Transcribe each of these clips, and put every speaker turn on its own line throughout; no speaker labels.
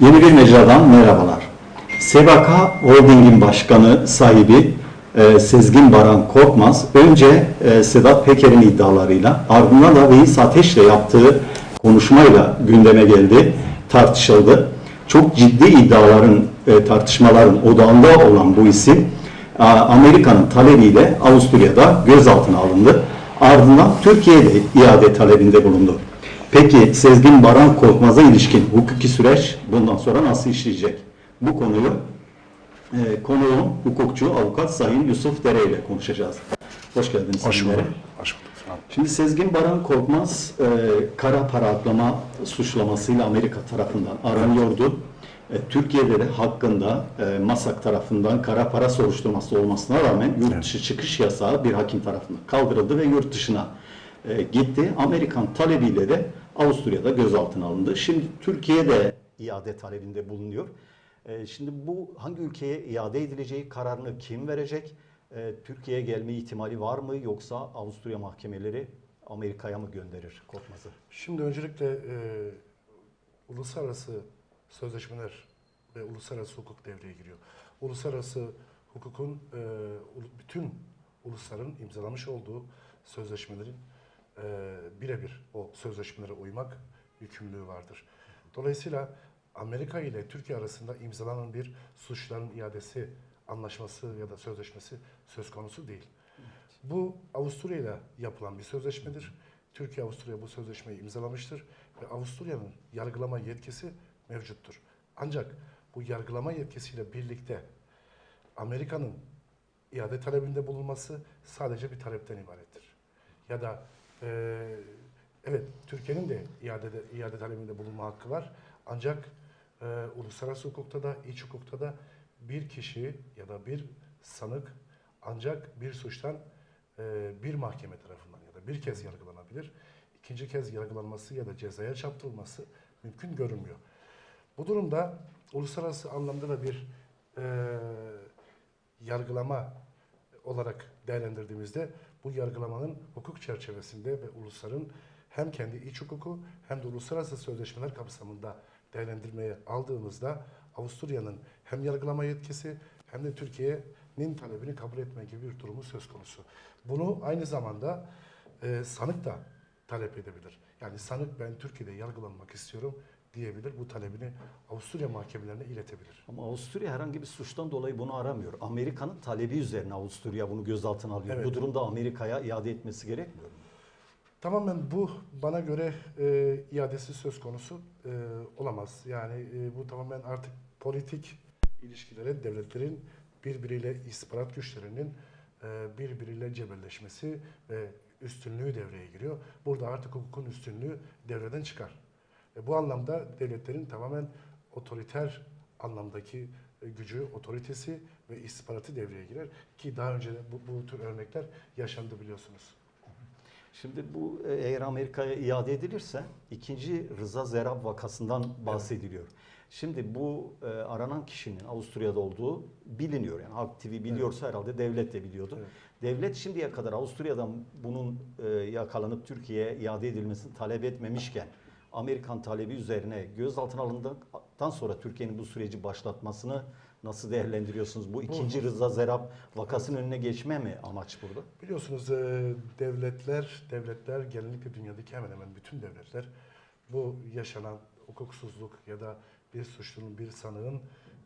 Yeni bir mecradan merhabalar. Sevaka Holding'in başkanı sahibi e, Sezgin Baran Korkmaz önce e, Sedat Peker'in iddialarıyla ardından da Reis Ateş'le yaptığı konuşmayla gündeme geldi, tartışıldı. Çok ciddi iddiaların, e, tartışmaların odağında olan bu isim Amerika'nın talebiyle Avusturya'da gözaltına alındı. Ardından Türkiye'de iade talebinde bulundu. Peki Sezgin Baran Korkmaz'a ilişkin hukuki süreç bundan sonra nasıl işleyecek? Bu konuyu e, konuğum hukukçu avukat Sayın Yusuf Dere ile konuşacağız. Hoş geldiniz.
Hoş bulduk. Hoş bulduk.
Şimdi Sezgin Baran Korkmaz e, kara para aklama suçlamasıyla Amerika tarafından aranıyordu. E, Türkiye'de de hakkında e, MASAK tarafından kara para soruşturması olmasına rağmen yurt dışı çıkış yasağı bir hakim tarafından kaldırıldı ve yurt dışına e, gitti. Amerikan talebiyle de Avusturya'da gözaltına alındı. Şimdi Türkiye'de iade talebinde bulunuyor. E, şimdi bu hangi ülkeye iade edileceği kararını kim verecek? E, Türkiye'ye gelme ihtimali var mı yoksa Avusturya mahkemeleri Amerika'ya mı gönderir Korkmaz'ı?
Şimdi öncelikle e, uluslararası sözleşmeler ve uluslararası hukuk devreye giriyor. Uluslararası hukukun e, bütün ulusların imzalamış olduğu sözleşmelerin e, birebir o sözleşmelere uymak yükümlülüğü vardır. Dolayısıyla Amerika ile Türkiye arasında imzalanan bir suçların iadesi anlaşması ya da sözleşmesi söz konusu değil. Bu Avusturya ile yapılan bir sözleşmedir. Türkiye Avusturya bu sözleşmeyi imzalamıştır ve Avusturya'nın yargılama yetkisi mevcuttur. Ancak bu yargılama yetkisiyle birlikte Amerika'nın iade talebinde bulunması sadece bir talepten ibarettir. Ya da eee, evet Türkiye'nin de iade, iade talebinde bulunma hakkı var. Ancak eee, uluslararası hukukta da iç hukukta da bir kişi ya da bir sanık ancak bir suçtan eee, bir mahkeme tarafından ya da bir kez yargılanabilir. İkinci kez yargılanması ya da cezaya çarptırılması mümkün görünmüyor. Bu durumda uluslararası anlamda da bir eee, yargılama olarak değerlendirdiğimizde bu yargılamanın hukuk çerçevesinde ve ulusların hem kendi iç hukuku hem de uluslararası sözleşmeler kapsamında değerlendirmeye aldığımızda Avusturya'nın hem yargılama yetkisi hem de Türkiye'nin talebini kabul etme gibi bir durumu söz konusu. Bunu aynı zamanda e, sanık da talep edebilir. Yani sanık ben Türkiye'de yargılanmak istiyorum diyebilir. Bu talebini Avusturya mahkemelerine iletebilir.
Ama Avusturya herhangi bir suçtan dolayı bunu aramıyor. Amerika'nın talebi üzerine Avusturya bunu gözaltına alıyor.
Evet.
Bu durumda Amerika'ya iade etmesi gerekmiyor mu?
Tamamen bu bana göre e, iadesi söz konusu e, olamaz. Yani e, bu tamamen artık politik ilişkilere devletlerin birbiriyle istihbarat güçlerinin e, birbiriyle cebelleşmesi ve üstünlüğü devreye giriyor. Burada artık hukukun üstünlüğü devreden çıkar. E, bu anlamda devletlerin tamamen otoriter anlamdaki e, gücü, otoritesi ve istihbaratı devreye girer ki daha önce de bu, bu tür örnekler yaşandı biliyorsunuz.
Şimdi bu e, eğer Amerika'ya iade edilirse ikinci Rıza Zerab vakasından bahsediliyor. Şimdi bu e, aranan kişinin Avusturya'da olduğu biliniyor. Yani Halk TV biliyorsa herhalde devlet de biliyordu.
Evet.
Devlet şimdiye kadar Avusturya'dan bunun e, yakalanıp Türkiye'ye iade edilmesini talep etmemişken Amerikan talebi üzerine gözaltına alındıktan sonra Türkiye'nin bu süreci başlatmasını nasıl değerlendiriyorsunuz? Bu ikinci Rıza Zerab vakasının önüne geçme mi amaç burada?
Biliyorsunuz e, devletler, devletler genellikle dünyadaki hemen hemen bütün devletler bu yaşanan hukuksuzluk ya da bir suçlunun, bir sanığın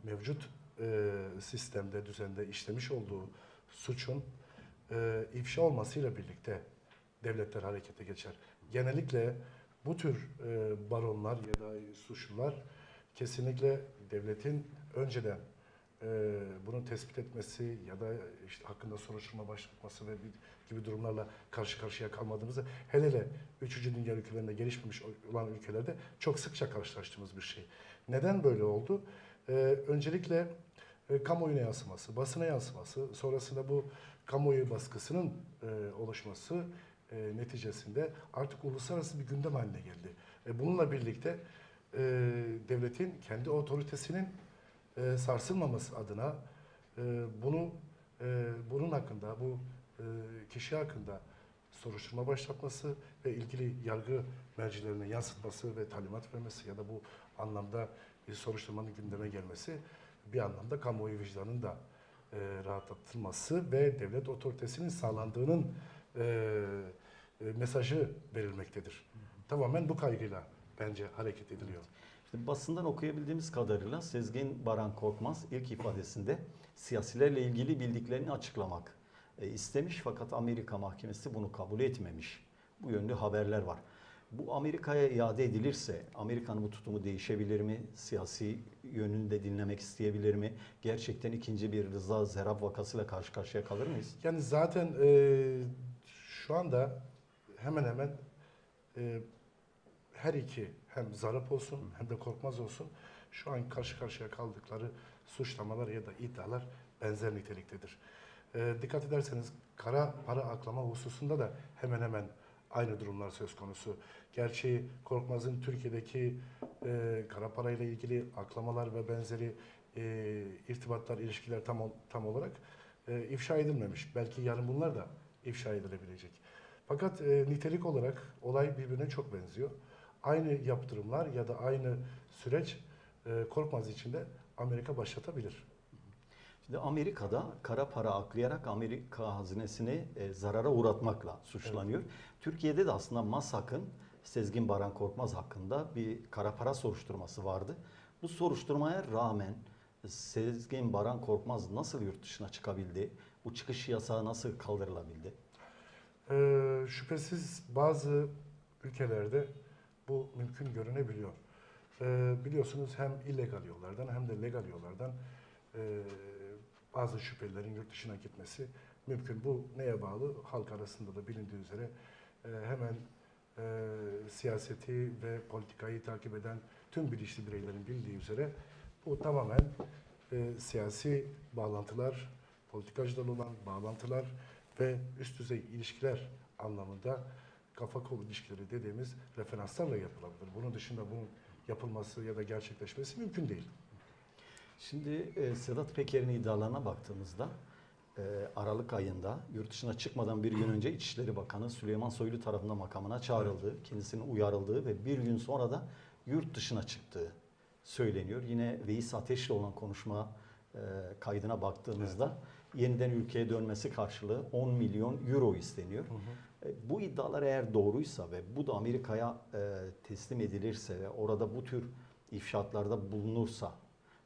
mevcut e, sistemde, düzende işlemiş olduğu suçun e, ifşa olmasıyla birlikte devletler harekete geçer. Genellikle bu tür e, baronlar ya da suçlular kesinlikle devletin önceden e, bunu tespit etmesi ya da işte hakkında soruşturma başlatması ve gibi durumlarla karşı karşıya kalmadığımızda hele hele 3. dünya ülkelerinde gelişmemiş olan ülkelerde çok sıkça karşılaştığımız bir şey. Neden böyle oldu? E, öncelikle e, kamuoyuna yansıması, basına yansıması, sonrasında bu kamuoyu baskısının e, oluşması e, neticesinde artık uluslararası bir gündem haline geldi. E, bununla birlikte e, devletin kendi otoritesinin e, sarsılmaması adına e, bunu e, bunun hakkında bu e, kişi hakkında soruşturma başlatması ve ilgili yargı mercilerine yansıtması ve talimat vermesi ya da bu anlamda bir soruşturmanın gündeme gelmesi bir anlamda kamuoyu vicdanının da e, rahatlatılması ve devlet otoritesinin sağlandığının e, e, mesajı verilmektedir. Tamamen bu kaygıyla bence hareket ediliyor.
İşte basından okuyabildiğimiz kadarıyla Sezgin Baran Korkmaz ilk ifadesinde siyasilerle ilgili bildiklerini açıklamak e, istemiş fakat Amerika Mahkemesi bunu kabul etmemiş. Bu yönde haberler var. Bu Amerika'ya iade edilirse Amerika'nın bu tutumu değişebilir mi? Siyasi yönünü de dinlemek isteyebilir mi? Gerçekten ikinci bir Rıza Zerab vakasıyla karşı karşıya kalır mıyız?
Yani zaten e, şu anda hemen hemen e, her iki hem Zarap olsun hem de Korkmaz olsun şu an karşı karşıya kaldıkları suçlamalar ya da iddialar benzer niteliktedir. E, dikkat ederseniz kara para aklama hususunda da hemen hemen aynı durumlar söz konusu. Gerçi Korkmaz'ın Türkiye'deki e, kara parayla ilgili aklamalar ve benzeri e, irtibatlar, ilişkiler tam tam olarak e, ifşa edilmemiş. Belki yarın bunlar da ifşa edilebilecek. Fakat e, nitelik olarak olay birbirine çok benziyor. Aynı yaptırımlar ya da aynı süreç e, Korkmaz için de Amerika başlatabilir.
Şimdi Amerika'da kara para aklayarak Amerika hazinesini e, zarara uğratmakla suçlanıyor. Türkiye'de de aslında MASAK'ın Sezgin Baran Korkmaz hakkında bir kara para soruşturması vardı. Bu soruşturmaya rağmen Sezgin Baran Korkmaz nasıl yurt dışına çıkabildi? Bu çıkış yasağı nasıl kaldırılabildi?
Ee, şüphesiz bazı ülkelerde bu mümkün görünebiliyor. Ee, biliyorsunuz hem illegal yollardan hem de legal yollardan e, bazı şüphelilerin yurt dışına gitmesi mümkün. Bu neye bağlı? Halk arasında da bilindiği üzere e, hemen e, siyaseti ve politikayı takip eden tüm bilinçli bireylerin bildiği üzere bu tamamen e, siyasi bağlantılar, politikacılarla olan bağlantılar ve üst düzey ilişkiler anlamında kafa kol ilişkileri dediğimiz referanslarla yapılabilir. Bunun dışında bunun yapılması ya da gerçekleşmesi mümkün değil.
Şimdi e, Sedat Peker'in iddialarına baktığımızda e, Aralık ayında yurt dışına çıkmadan bir gün önce İçişleri Bakanı Süleyman Soylu tarafından makamına çağrıldı. Kendisinin uyarıldığı ve bir gün sonra da yurt dışına çıktığı söyleniyor. Yine Veys Ateş'le olan konuşma e, kaydına baktığımızda yeniden ülkeye dönmesi karşılığı 10 milyon euro isteniyor. E, Bu iddialar eğer doğruysa ve bu da Amerika'ya e, teslim edilirse ve orada bu tür ifşaatlarda bulunursa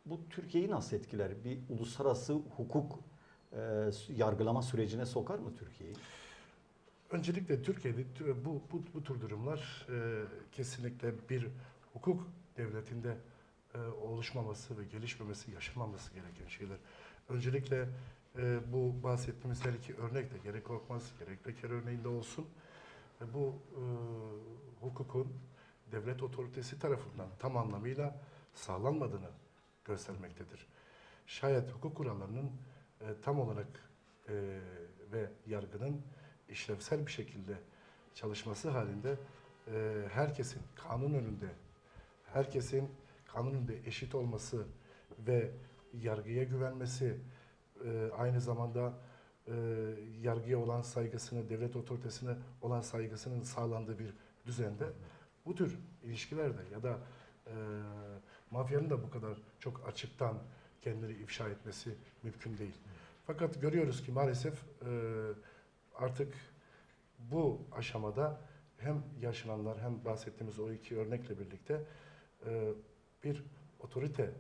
bu Türkiye'yi nasıl etkiler? Bir uluslararası hukuk e, yargılama sürecine sokar mı Türkiye'yi?
Öncelikle Türkiye'de tü- bu, bu, bu tür durumlar e, kesinlikle bir hukuk devletinde e, oluşmaması ve gelişmemesi, yaşanmaması gereken şeyler. Öncelikle e, bu bahsettiğimiz her iki örnek de gerek Korkmaz gerek Peker örneğinde olsun. E, bu e, hukukun devlet otoritesi tarafından tam anlamıyla sağlanmadığını göstermektedir. Şayet hukuk kurallarının e, tam olarak e, ve yargının işlevsel bir şekilde çalışması halinde e, herkesin kanun önünde, herkesin kanun önünde eşit olması ve yargıya güvenmesi, e, aynı zamanda e, yargıya olan saygısını, devlet otoritesine olan saygısının sağlandığı bir düzende bu tür ilişkilerde ya da e, mafyanın da bu kadar çok açıktan kendini ifşa etmesi mümkün değil. Fakat görüyoruz ki maalesef e, artık bu aşamada hem yaşananlar hem bahsettiğimiz o iki örnekle birlikte e, bir otorite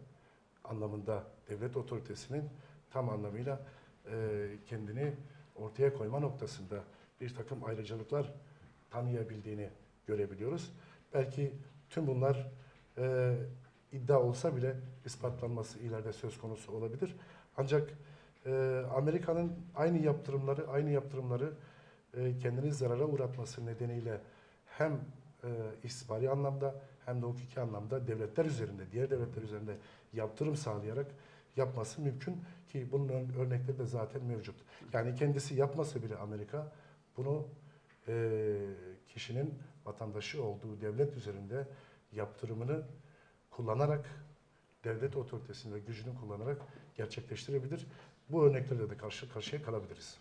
anlamında devlet otoritesinin tam anlamıyla e, kendini ortaya koyma noktasında bir takım ayrıcalıklar tanıyabildiğini görebiliyoruz. Belki tüm bunlar e, iddia olsa bile ispatlanması ileride söz konusu olabilir. Ancak e, Amerika'nın aynı yaptırımları, aynı yaptırımları e, kendini zarara uğratması nedeniyle hem e, istihbari anlamda hem de hukuki anlamda devletler üzerinde, diğer devletler üzerinde yaptırım sağlayarak yapması mümkün ki bunun ör- örnekleri de zaten mevcut. Yani kendisi yapmasa bile Amerika bunu e, kişinin vatandaşı olduğu devlet üzerinde yaptırımını kullanarak devlet otoritesini ve gücünü kullanarak gerçekleştirebilir. Bu örneklerle de karşı karşıya kalabiliriz.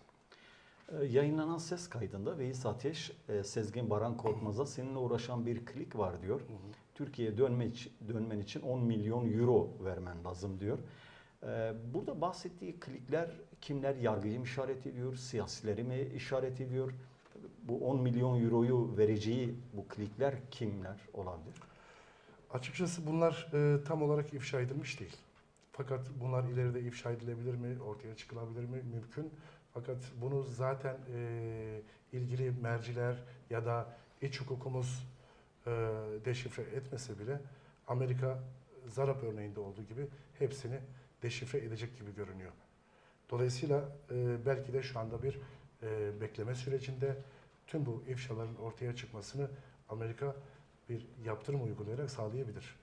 E, Yayınlanan ses kaydında Veys Ateş, e, Sezgin Baran Korkmaz'a seninle uğraşan bir klik var diyor. Türkiye'ye dönme dönmen için 10 milyon euro vermen lazım diyor. Ee, burada bahsettiği klikler kimler yargıyı mı işaret ediyor, siyasileri mi işaret ediyor? Bu 10 milyon euroyu vereceği bu klikler kimler olabilir?
Açıkçası bunlar e, tam olarak ifşa edilmiş değil. Fakat bunlar ileride ifşa edilebilir mi, ortaya çıkılabilir mi? Mümkün. Fakat bunu zaten e, ilgili merciler ya da iç hukukumuz e, deşifre etmese bile Amerika Zarap örneğinde olduğu gibi hepsini deşifre edecek gibi görünüyor. Dolayısıyla e, belki de şu anda bir e, bekleme sürecinde tüm bu ifşaların ortaya çıkmasını Amerika bir yaptırım uygulayarak sağlayabilir.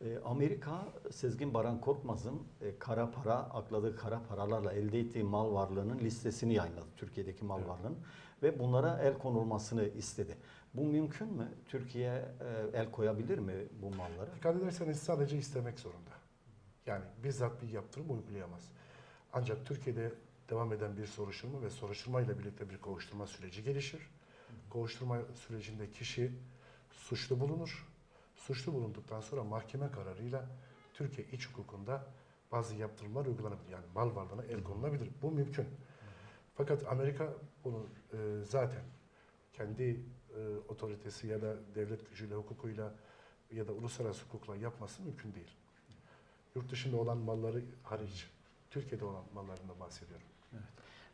Ee, Amerika Sezgin Baran Korkmaz'ın e, kara para, akladığı kara paralarla elde ettiği mal varlığının listesini yayınladı. Türkiye'deki mal
Evet.
varlığının ve bunlara el konulmasını istedi. Bu mümkün mü? Türkiye e, el koyabilir mi bu mallara?
Dikkat ederseniz sadece istemek zorunda. Yani bizzat bir yaptırım uygulayamaz. Ancak Türkiye'de devam eden bir soruşturma ve soruşturma ile birlikte bir kovuşturma süreci gelişir. Kovuşturma sürecinde kişi suçlu bulunur. Suçlu bulunduktan sonra mahkeme kararıyla Türkiye iç hukukunda bazı yaptırımlar uygulanabilir. Yani mal varlığına el konulabilir. Bu mümkün. Fakat Amerika bunu e, zaten kendi e, otoritesi ya da devlet gücüyle, hukukuyla ya da uluslararası hukukla yapması mümkün değil. Yurt dışında olan malları hariç, Türkiye'de olan mallarından bahsediyorum.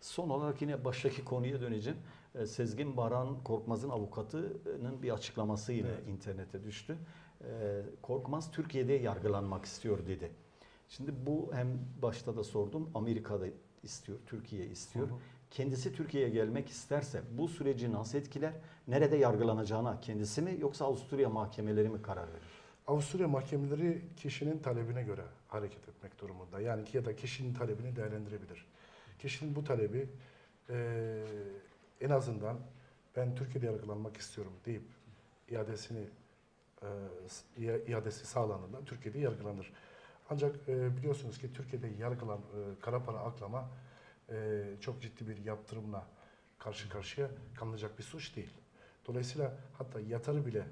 Son olarak yine baştaki konuya döneceğim. Ee, Sezgin Baran Korkmaz'ın avukatının bir açıklaması yine
Evet.
internete düştü. Ee, Korkmaz Türkiye'de yargılanmak istiyor dedi. Şimdi bu hem başta da sordum Amerika'da istiyor, Türkiye istiyor.
Hı hı.
Kendisi Türkiye'ye gelmek isterse bu süreci nasıl etkiler? Nerede yargılanacağına kendisi mi yoksa Avusturya mahkemeleri mi karar verir?
Avusturya mahkemeleri kişinin talebine göre hareket etmek durumunda. Yani ya da kişinin talebini değerlendirebilir. Kişinin bu talebi eee, en azından ben Türkiye'de yargılanmak istiyorum deyip iadesini ia- iadesi sağlandığında Türkiye'de yargılanır. Ancak eee, biliyorsunuz ki Türkiye'de yargılan eee, kara para aklama eee, çok ciddi bir yaptırımla karşı karşıya kalınacak bir suç değil. Dolayısıyla hatta yatarı bile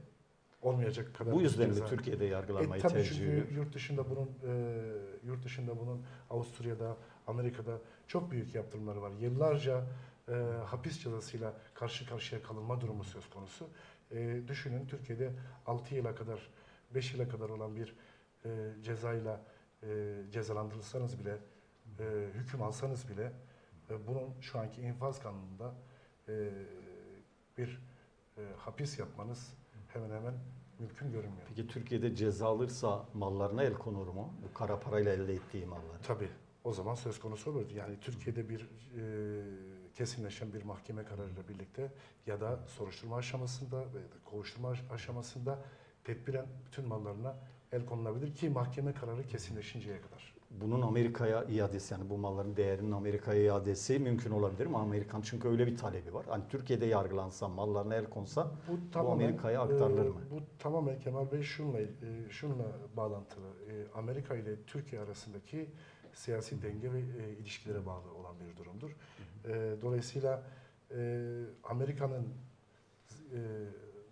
olmayacak kadar
Bu yüzden mi
ceza-
Türkiye'de yargılanmayı
e, tabii
tercih ediyor?
çünkü yurt dışında bunun e, yurt dışında bunun Avusturya'da, Amerika'da çok büyük yaptırımları var. Yıllarca e, hapis cezasıyla karşı karşıya kalınma durumu söz konusu. E, düşünün Türkiye'de 6 yıla kadar, 5 yıla kadar olan bir e, cezayla e, cezalandırılsanız bile, e, hüküm alsanız bile e, bunun şu anki infaz kanununda e, bir e, hapis yapmanız hemen hemen mümkün görünmüyor.
Peki Türkiye'de ceza alırsa mallarına el konur mu? Bu kara parayla elde ettiği mallar.
Tabii. O zaman söz konusu olurdu. Yani Türkiye'de bir e, kesinleşen bir mahkeme kararıyla birlikte ya da soruşturma aşamasında ve ya da kovuşturma aş- aşamasında tedbiren bütün mallarına el konulabilir ki mahkeme kararı kesinleşinceye kadar.
Bunun Amerika'ya iadesi yani bu malların değerinin Amerika'ya iadesi mümkün olabilir mi? Amerikan çünkü öyle bir talebi var. Hani Türkiye'de yargılansa, mallarına el konsa bu, Amerika'ya aktarılır
e,
mı?
Bu tamamen Kemal Bey şunla, e, şunla bağlantılı. E, Amerika ile Türkiye arasındaki siyasi denge ve e, ilişkilere bağlı olan bir durumdur. E, dolayısıyla e, Amerika'nın e,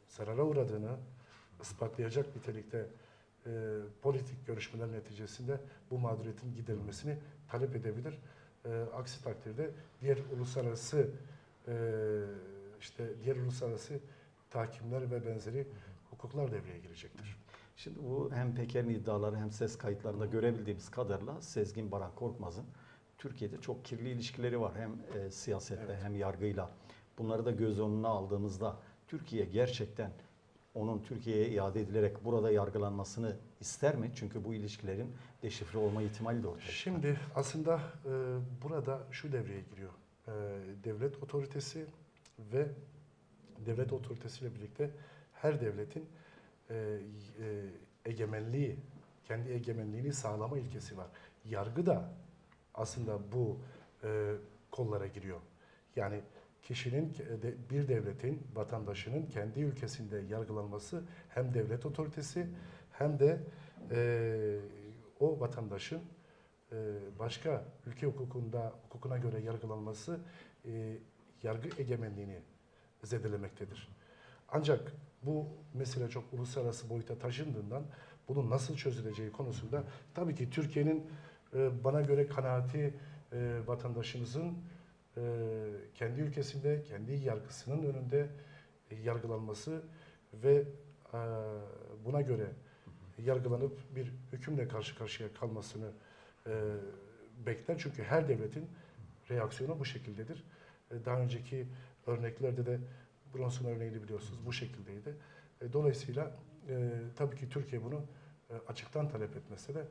zarara uğradığını ispatlayacak nitelikte e, politik görüşmeler neticesinde bu mağduriyetin giderilmesini talep edebilir. E, aksi takdirde diğer uluslararası e, işte diğer uluslararası tahkimler ve benzeri hukuklar devreye girecektir.
Şimdi bu hem Peker'in iddiaları hem ses kayıtlarında görebildiğimiz kadarıyla Sezgin Baran Korkmaz'ın Türkiye'de çok kirli ilişkileri var. Hem e, siyasetle
Evet.
hem yargıyla. Bunları da göz önüne aldığımızda Türkiye gerçekten onun Türkiye'ye iade edilerek burada yargılanmasını ister mi? Çünkü bu ilişkilerin deşifre olma ihtimali de ortaya.
Şimdi aslında e, burada şu devreye giriyor. E, devlet otoritesi ve devlet otoritesiyle birlikte her devletin e, e, egemenliği, kendi egemenliğini sağlama ilkesi var. Yargı da aslında bu e, kollara giriyor. Yani kişinin bir devletin vatandaşının kendi ülkesinde yargılanması hem devlet otoritesi hem de e, o vatandaşın e, başka ülke hukukunda hukukuna göre yargılanması e, yargı egemenliğini zedelemektedir. Ancak bu mesele çok uluslararası boyuta taşındığından bunun nasıl çözüleceği konusunda tabii ki Türkiye'nin e, bana göre kanaati e, vatandaşımızın e, kendi ülkesinde, kendi yargısının önünde e, yargılanması ve e, buna göre yargılanıp bir hükümle karşı karşıya kalmasını e, bekler. Çünkü her devletin reaksiyonu bu şekildedir. E, daha önceki örneklerde de Bronson örneğini biliyorsunuz bu şekildeydi. E, dolayısıyla e, tabii ki Türkiye bunu e, açıktan talep etmese de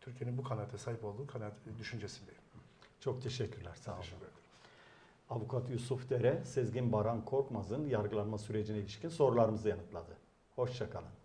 Türkiye'nin bu kanaate sahip olduğu kanaat düşüncesindeyim.
Çok teşekkürler. Sağ olun.
Teşekkür ederim.
Avukat Yusuf Dere, Sezgin Baran Korkmaz'ın yargılanma sürecine ilişkin sorularımızı yanıtladı. Hoşçakalın.